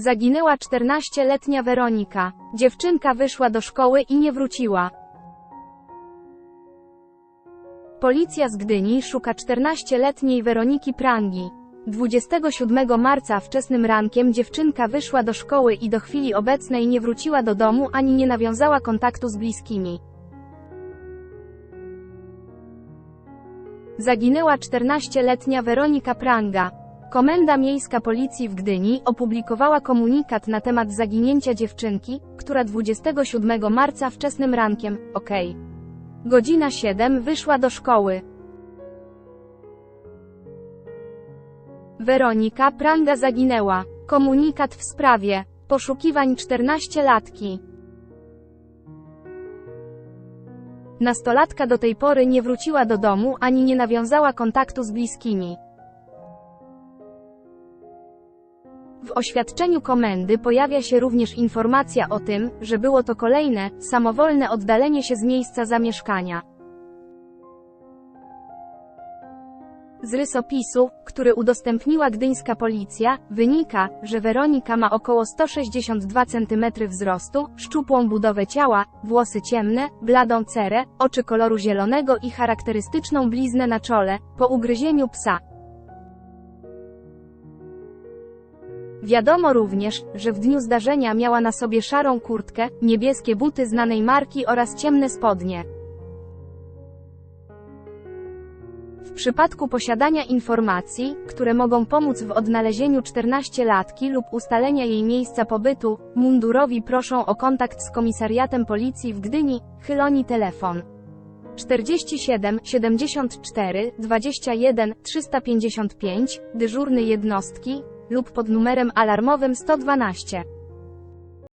Zaginęła 14-letnia Weronika. Dziewczynka wyszła do szkoły i nie wróciła. Policja z Gdyni szuka 14-letniej Weroniki Prangi. 27 marca wczesnym rankiem dziewczynka wyszła do szkoły i do chwili obecnej nie wróciła do domu ani nie nawiązała kontaktu z bliskimi. Zaginęła 14-letnia Weronika Pranga. Komenda Miejska Policji w Gdyni opublikowała komunikat na temat zaginięcia dziewczynki, która 27 marca wczesnym rankiem, ok. Godzina 7 wyszła do szkoły. Weronika Pranga zaginęła. Komunikat w sprawie poszukiwań 14-latki. Nastolatka do tej pory nie wróciła do domu ani nie nawiązała kontaktu z bliskimi. W oświadczeniu komendy pojawia się również informacja o tym, że było to kolejne, samowolne oddalenie się z miejsca zamieszkania. Z rysopisu, który udostępniła gdyńska policja, wynika, że Weronika ma około 162 cm wzrostu, szczupłą budowę ciała, włosy ciemne, bladą cerę, oczy koloru zielonego i charakterystyczną bliznę na czole, po ugryzieniu psa. Wiadomo również, że w dniu zdarzenia miała na sobie szarą kurtkę, niebieskie buty znanej marki oraz ciemne spodnie. W przypadku posiadania informacji, które mogą pomóc w odnalezieniu 14-latki lub ustalenia jej miejsca pobytu, mundurowi proszą o kontakt z komisariatem policji w Gdyni, chyloni telefon 47 74 21 355, dyżurny jednostki, lub pod numerem alarmowym 112.